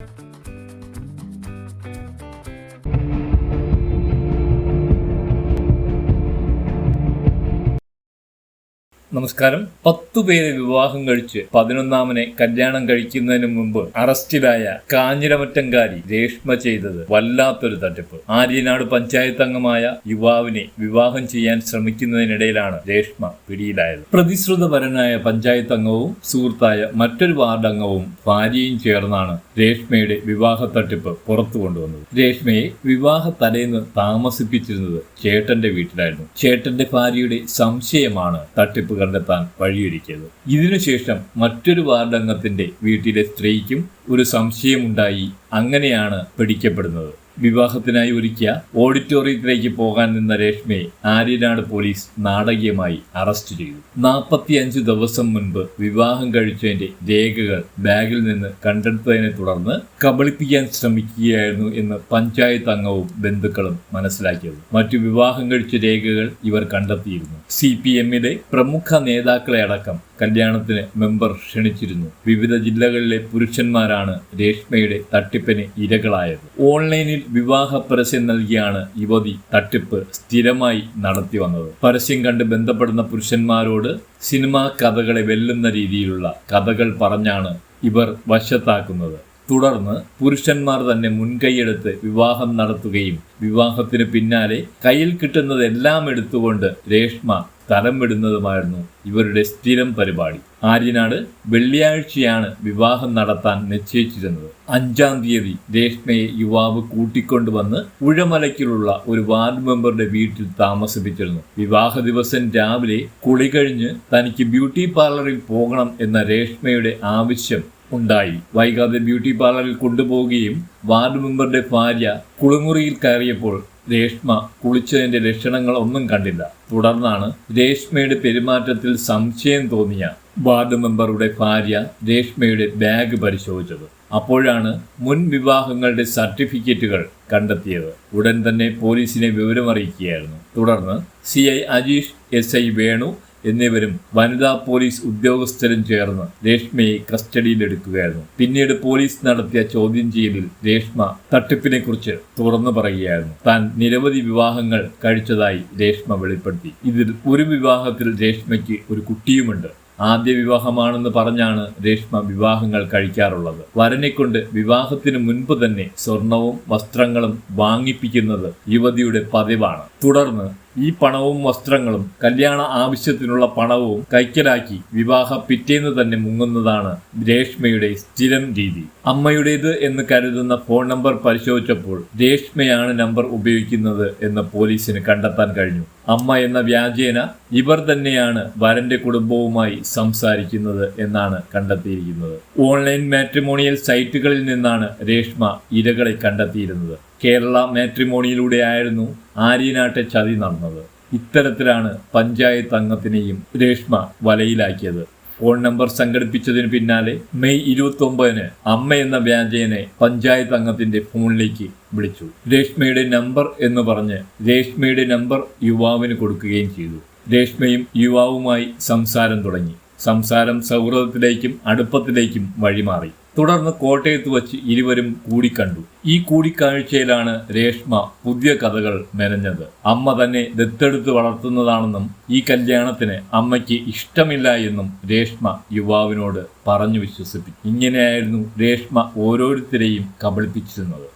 Thank you. നമസ്കാരം. പത്തു പേരെ വിവാഹം കഴിച്ച് പതിനൊന്നാമനെ കല്യാണം കഴിക്കുന്നതിന് മുമ്പ് അറസ്റ്റിലായ കാഞ്ഞിരമറ്റങ്കാരി രേഷ്മ ചെയ്തത് വല്ലാത്തൊരു തട്ടിപ്പ്. ആര്യനാട് പഞ്ചായത്ത് അംഗമായ യുവാവിനെ വിവാഹം ചെയ്യാൻ ശ്രമിക്കുന്നതിനിടയിലാണ് രേഷ്മ പിടിയിലായത്. പ്രതിശ്രുതപരനായ പഞ്ചായത്ത് അംഗവും സുഹൃത്തായ മറ്റൊരു വാർഡ് അംഗവും ഭാര്യയും ചേർന്നാണ് രേഷ്മയുടെ വിവാഹ തട്ടിപ്പ് പുറത്തു കൊണ്ടുവന്നത്. രേഷ്മയെ വിവാഹ തലേന്ന് താമസിപ്പിച്ചിരുന്നത് ചേട്ടന്റെ വീട്ടിലായിരുന്നു. ചേട്ടന്റെ ഭാര്യയുടെ സംശയമാണ് തട്ടിപ്പ് കണ്ടെത്താൻ വഴിയൊരുക്കിയത്. ഇതിനുശേഷം മറ്റൊരു വാർഡംഗത്തിന്റെ വീട്ടിലെ സ്ത്രീക്കും ഒരു സംശയമുണ്ടായി. അങ്ങനെയാണ് പിടിക്കപ്പെടുന്നത്. വിവാഹത്തിനായി ഒരുക്കിയ ഓഡിറ്റോറിയത്തിലേക്ക് പോകാൻ നിന്ന രേഷ്മയെ ആര്യനാട് പോലീസ് നാടകീയമായി അറസ്റ്റ് ചെയ്തു. നാൽപ്പത്തിയഞ്ച് ദിവസം മുൻപ് വിവാഹം കഴിച്ചതിന്റെ രേഖകൾ ബാഗിൽ നിന്ന് കണ്ടെടുത്തതിനെ തുടർന്ന് കബളിപ്പിക്കാൻ ശ്രമിക്കുകയായിരുന്നു എന്ന് പഞ്ചായത്ത് അംഗവും ബന്ധുക്കളും മനസ്സിലാക്കിയത്. മറ്റു വിവാഹം കഴിച്ച രേഖകൾ ഇവർ കണ്ടെത്തിയിരുന്നു. സി പി എമ്മിലെ പ്രമുഖ നേതാക്കളെ അടക്കം കല്യാണത്തിന് മെമ്പർ ക്ഷണിച്ചിരുന്നു. വിവിധ ജില്ലകളിലെ പുരുഷന്മാരാണ് രേഷ്മയുടെ തട്ടിപ്പിന് ഇരകളായത്. ഓൺലൈനിൽ വിവാഹ പരസ്യം നൽകിയാണ് യുവതി തട്ടിപ്പ് സ്ഥിരമായി നടത്തി വന്നത്. പരസ്യം കണ്ട് ബന്ധപ്പെടുന്ന പുരുഷന്മാരോട് സിനിമാ കഥകളെ വെല്ലുന്ന രീതിയിലുള്ള കഥകൾ പറഞ്ഞാണ് ഇവർ വശത്താക്കുന്നത്. തുടർന്ന് പുരുഷന്മാർ തന്നെ മുൻകൈയെടുത്ത് വിവാഹം നടത്തുകയും വിവാഹത്തിന് പിന്നാലെ കയ്യിൽ കിട്ടുന്നതെല്ലാം എടുത്തുകൊണ്ട് രേഷ്മ സ്ഥലം വിടുന്നതുമായിരുന്നു ഇവരുടെ സ്ഥിരം പരിപാടി. ആര്യനാട് വെള്ളിയാഴ്ചയാണ് വിവാഹം നടത്താൻ നിശ്ചയിച്ചിരുന്നത്. അഞ്ചാം തീയതി രേഷ്മയെ യുവാവ് കൂട്ടിക്കൊണ്ടുവന്ന് ഉഴമലയ്ക്കിലുള്ള ഒരു വാർഡ് മെമ്പറുടെ വീട്ടിൽ താമസിപ്പിച്ചിരുന്നു. വിവാഹ ദിവസം രാവിലെ കുളി കഴിഞ്ഞ് തനിക്ക് ബ്യൂട്ടി പാർലറിൽ പോകണം എന്ന രേഷ്മയുടെ ആവശ്യം ഉണ്ടായി. വൈകാതെ ബ്യൂട്ടി പാർലറിൽ കൊണ്ടുപോവുകയും വാർഡ് മെമ്പറുടെ ഭാര്യ കുളിമുറിയിൽ കയറിയപ്പോൾ രേഷ്മ കുളിച്ചതിന്റെ ലക്ഷണങ്ങൾ ഒന്നും കണ്ടില്ല. തുടർന്നാണ് രേഷ്മയുടെ പെരുമാറ്റത്തിൽ സംശയം തോന്നിയ വാർഡ് മെമ്പറുടെ ഭാര്യ രേഷ്മയുടെ ബാഗ് പരിശോധിച്ചത്. അപ്പോഴാണ് മുൻ വിവാഹങ്ങളുടെ സർട്ടിഫിക്കറ്റുകൾ കണ്ടെത്തിയത്. ഉടൻ തന്നെ പോലീസിനെ വിവരമറിയിക്കുകയായിരുന്നു. തുടർന്ന് C I Ajeesh S I Venu എന്നിവരും വനിതാ പോലീസ് ഉദ്യോഗസ്ഥരും ചേർന്ന് രേഷ്മയെ കസ്റ്റഡിയിലെടുക്കുകയായിരുന്നു. പിന്നീട് പോലീസ് നടത്തിയ ചോദ്യം ചെയ്യലിൽ രേഷ്മ തട്ടിപ്പിനെക്കുറിച്ച് തുറന്നു പറയുകയായിരുന്നു. താൻ നിരവധി വിവാഹങ്ങൾ കഴിച്ചതായി രേഷ്മ വെളിപ്പെടുത്തി. ഇതിൽ ഒരു വിവാഹത്തിൽ രേഷ്മയ്ക്ക് ഒരു കുട്ടിയുമുണ്ട്. ആദ്യ വിവാഹമാണെന്ന് പറഞ്ഞാണ് രേഷ്മ വിവാഹങ്ങൾ കഴിക്കാറുള്ളത്. വരനെക്കൊണ്ട് വിവാഹത്തിന് മുൻപ് തന്നെ സ്വർണവും വസ്ത്രങ്ങളും വാങ്ങിപ്പിക്കുന്നത് യുവതിയുടെ പതിവാണ്. തുടർന്ന് ഈ പണവും വസ്ത്രങ്ങളും കല്യാണ ആവശ്യത്തിനുള്ള പണവും കൈക്കലാക്കി വിവാഹ പിറ്റേന്ന് തന്നെ മുങ്ങുന്നതാണ് രേഷ്മയുടെ സ്ഥിരം രീതി. അമ്മയുടേത് എന്ന് കരുതുന്ന ഫോൺ നമ്പർ പരിശോധിച്ചപ്പോൾ രേഷ്മയാണ് നമ്പർ ഉപയോഗിക്കുന്നത് എന്ന് പോലീസിന് കണ്ടെത്താൻ കഴിഞ്ഞു. അമ്മ എന്ന വ്യാജേന ഇവർ തന്നെയാണ് വരന്റെ കുടുംബവുമായി സംസാരിക്കുന്നത് എന്നാണ് കണ്ടെത്തിയിരിക്കുന്നത്. ഓൺലൈൻ മാട്രിമോണിയൽ സൈറ്റുകളിൽ നിന്നാണ് രേഷ്മ ഇരകളെ കണ്ടെത്തിയിരുന്നത്. കേരള മാട്രിമോണിയിലൂടെയായിരുന്നു ആര്യനാട്ടെ ചതി നടന്നത്. ഇത്തരത്തിലാണ് പഞ്ചായത്ത് അംഗത്തിനെയും രേഷ്മ വലയിലാക്കിയത്. ഫോൺ നമ്പർ സംഘടിപ്പിച്ചതിന് പിന്നാലെ മെയ് ഇരുപത്തി ഒമ്പതിന് അമ്മ എന്ന വ്യാജേനെ പഞ്ചായത്ത് അംഗത്തിന്റെ ഫോണിലേക്ക് വിളിച്ചു. രേഷ്മയുടെ നമ്പർ എന്ന് പറഞ്ഞ് രേഷ്മയുടെ നമ്പർ യുവാവിന് കൊടുക്കുകയും ചെയ്തു. രേഷ്മയും യുവാവുമായി സംസാരം തുടങ്ങി. സംസാരം സൗഹൃദത്തിലേക്കും അടുപ്പത്തിലേക്കും വഴിമാറി. തുടർന്ന് കോട്ടയത്ത് വച്ച് ഇരുവരും കൂടിക്കണ്ടു. ഈ കൂടിക്കാഴ്ചയിലാണ് രേഷ്മ പുതിയ കഥകൾ മെനഞ്ഞത്. അമ്മ തന്നെ ദത്തെടുത്ത് വളർത്തുന്നതാണെന്നും ഈ കല്യാണത്തിന് അമ്മയ്ക്ക് ഇഷ്ടമില്ല എന്നും രേഷ്മ യുവാവിനോട് പറഞ്ഞു വിശ്വസിപ്പിച്ചു. ഇങ്ങനെയായിരുന്നു രേഷ്മ ഓരോരുത്തരെയും കബളിപ്പിച്ചിരുന്നത്.